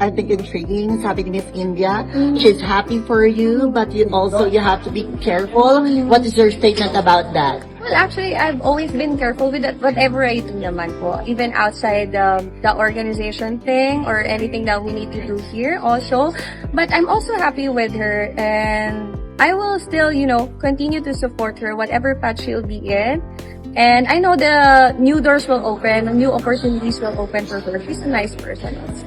I think intriguing. Sabi ni Miss India, she's happy for you, but you also you have to be careful. What is your statement about that? Well, actually, I've always been careful with that, whatever I do naman po. Even outside um, the organization thing or anything that we need to do here also. But I'm also happy with her and I will still, you know, continue to support her whatever path she'll be in. And I know the new doors will open, new opportunities will open for her. She's a nice person also.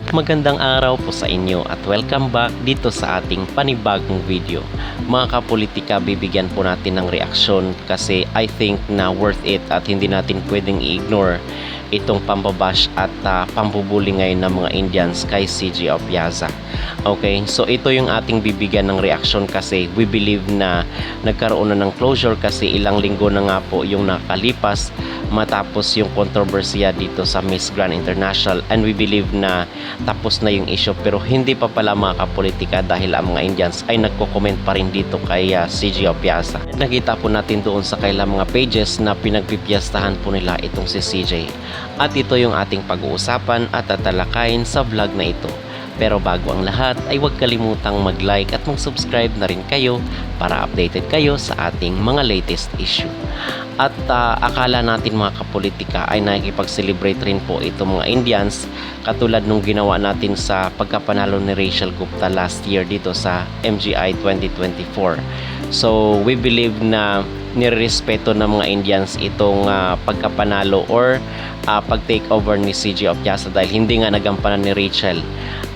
Magandang araw po sa inyo at welcome back dito sa ating panibagong video. Mga kapolitika, bibigyan po natin ng reaksyon kasi I think na worth it at hindi natin pwedeng i-ignore itong pambabash at uh, pambubuli ngayon ng mga Indians kay CG Opiaza. Okay, so ito yung ating bibigyan ng reaksyon kasi we believe na nagkaroon na ng closure kasi ilang linggo na nga po yung nakalipas matapos yung kontrobersiya dito sa Miss Grand International and we believe na tapos na yung issue pero hindi pa pala mga kapolitika dahil ang mga Indians ay nagko-comment pa rin dito kay uh, CG Opiasa. Nakita po natin doon sa kailang mga pages na pinagpipiyastahan po nila itong si CJ. At ito yung ating pag-uusapan at tatalakayin sa vlog na ito. Pero bago ang lahat ay huwag kalimutang mag-like at mag-subscribe na rin kayo para updated kayo sa ating mga latest issue. At ah, akala natin mga kapolitika ay nakikipag-celebrate rin po itong mga Indians katulad nung ginawa natin sa pagkapanalo ni Rachel Gupta last year dito sa MGI 2024. So we believe na nirespeto ng mga Indians itong ah, pagkapanalo or ah, pag-take over ni CJ Opiasa dahil hindi nga nagampanan ni Rachel.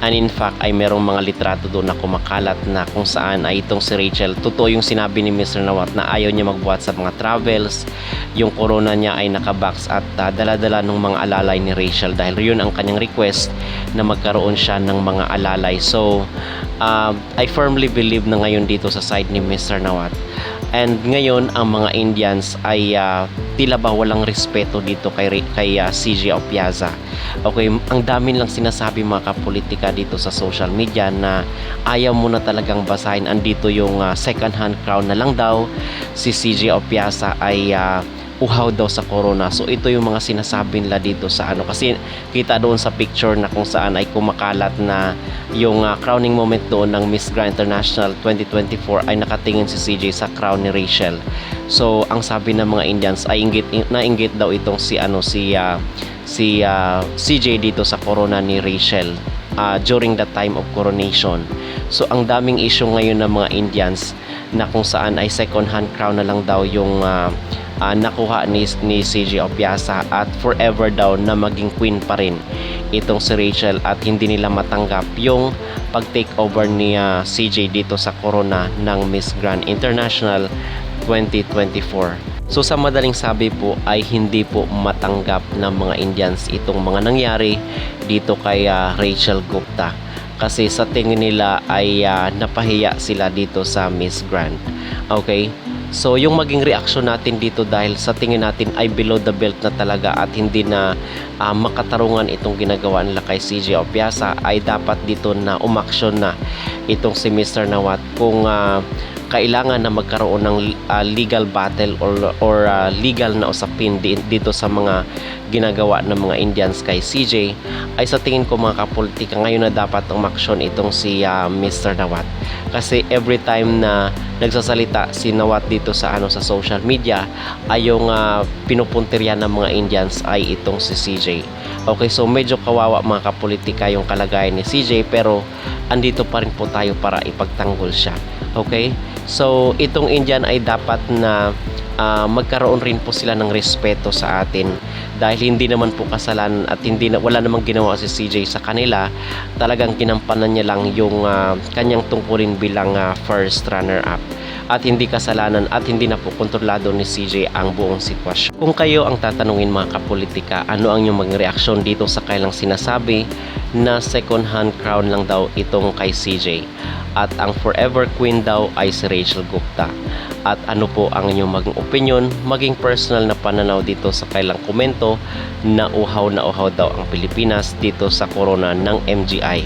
And in fact ay merong mga litrato doon na kumakalat na kung saan ay itong si Rachel. Totoo yung sinabi ni Mr. Nawat na ayaw niya magbuhat sa mga travels. Yung corona niya ay nakabox at ah, dala-dala ng mga alalay ni Rachel dahil yun ang kanyang request na magkaroon siya ng mga alalay. So uh, I firmly believe na ngayon dito sa side ni Mr. Nawat And ngayon ang mga Indians ay ah, tila ba walang respeto dito kay kay ah, CJ Opiaza. Okay, ang dami lang sinasabi mga kapolitika dito sa social media na ayaw mo na talagang basahin andito yung ah, second hand crown na lang daw si CJ Opiaza ay ah, uhaw daw sa corona. So ito yung mga sinasabi nila dito sa ano kasi kita doon sa picture na kung saan ay kumakalat na yung ah, crowning moment doon ng Miss Grand International 2024 ay nakatingin si CJ sa crown ni Rachel. So ang sabi ng mga Indians ay inggit nainggit daw itong si ano si ah, si ah, CJ dito sa corona ni Rachel ah, during the time of coronation. So ang daming issue ngayon ng mga Indians na kung saan ay second hand crown na lang daw yung ah, ah, nakuha ni, ni CJ Opiasa at forever daw na maging queen pa rin itong si Rachel at hindi nila matanggap yung pag-take over ni ah, CJ dito sa corona ng Miss Grand International 2024. So sa madaling sabi po ay hindi po matanggap ng mga Indians itong mga nangyari dito kay ah, Rachel Gupta kasi sa tingin nila ay ah, napahiya sila dito sa Miss Grand. Okay? So yung maging reaksyon natin dito dahil sa tingin natin ay below the belt na talaga at hindi na ah, makatarungan itong ginagawa nila kay CJ Opiasa ay dapat dito na umaksyon na itong si Mr. Nawat kung ah, kailangan na magkaroon ng ah, legal battle or or ah, legal na usapin di- dito sa mga ginagawa ng mga Indians kay CJ ay sa tingin ko mga kapolitika ngayon na dapat umaksyon itong si ah, Mr. Nawat. Kasi every time na nagsasalita si Nawat dito sa ano sa social media ay yung ah, pinupuntirya ng mga Indians ay itong si CJ okay so medyo kawawa mga kapolitika yung kalagayan ni CJ pero andito pa rin po tayo para ipagtanggol siya okay? So itong Indian ay dapat na ah, magkaroon rin po sila ng respeto sa atin. Dahil hindi naman po kasalanan at hindi na, wala namang ginawa si CJ sa kanila talagang ginampanan niya lang yung ah, kanyang tungkulin bilang ah, first runner up at hindi kasalanan at hindi na po kontrolado ni CJ ang buong sitwasyon. Kung kayo ang tatanungin mga kapolitika, ano ang inyong mga reaksyon dito sa kailang sinasabi na second hand crown lang daw itong kay CJ at ang forever queen daw ay si Rachel Gupta. At ano po ang inyong maging opinion, maging personal na pananaw dito sa kailang komento na uhaw na uhaw daw ang Pilipinas dito sa corona ng MGI.